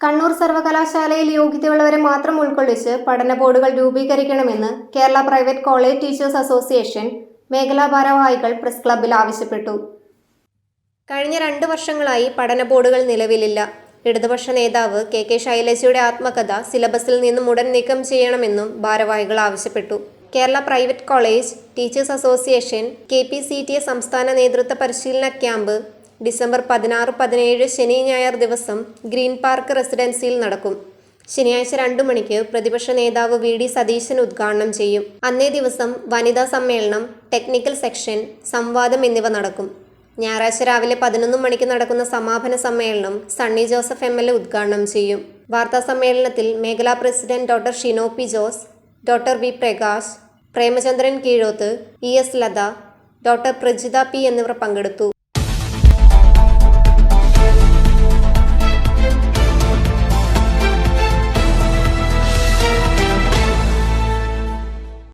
കണ്ണൂർ സർവകലാശാലയിൽ യോഗ്യതയുള്ളവരെ മാത്രം ഉൾക്കൊള്ളിച്ച് പഠന ബോർഡുകൾ രൂപീകരിക്കണമെന്ന് Kerala private college teachers association മേഖലാ ഭാരവാഹികൾ പ്രസ് ക്ലബിൽ ആവശ്യപ്പെട്ടു. കഴിഞ്ഞ രണ്ട് വർഷങ്ങളായി പഠന ബോർഡുകൾ നിലവിലില്ല. ഇടതുപക്ഷ നേതാവ് കെ കെ ശൈലജയുടെ ആത്മകഥ സിലബസിൽ നിന്നും ഉടൻ നീക്കം ചെയ്യണമെന്നും ഭാരവാഹികൾ ആവശ്യപ്പെട്ടു. Kerala private college teachers association K സംസ്ഥാന നേതൃത്വ പരിശീലന ക്യാമ്പ് ഡിസംബർ പതിനാറ് പതിനേഴ് ശനി ഞായർ ദിവസം ഗ്രീൻ പാർക്ക് റെസിഡൻസിയിൽ നടക്കും. ശനിയാഴ്ച രണ്ടു മണിക്ക് പ്രതിപക്ഷ നേതാവ് വി. ഡി. സതീശൻ ഉദ്ഘാടനം ചെയ്യും. അന്നേ ദിവസം വനിതാ സമ്മേളനം ടെക്നിക്കൽ സെക്ഷൻ സംവാദം എന്നിവ നടക്കും. ഞായറാഴ്ച രാവിലെ പതിനൊന്ന് മണിക്ക് നടക്കുന്ന സമാപന സമ്മേളനം Sunny Joseph M. L. A ഉദ്ഘാടനം ചെയ്യും. വാർത്താ സമ്മേളനത്തിൽ മേഖലാ president doctor Shino P. Jose doctor V. Prakash Premachandran Keezhoth E. S. Latha doctor Prajitha P. എന്നിവർ പങ്കെടുത്തു.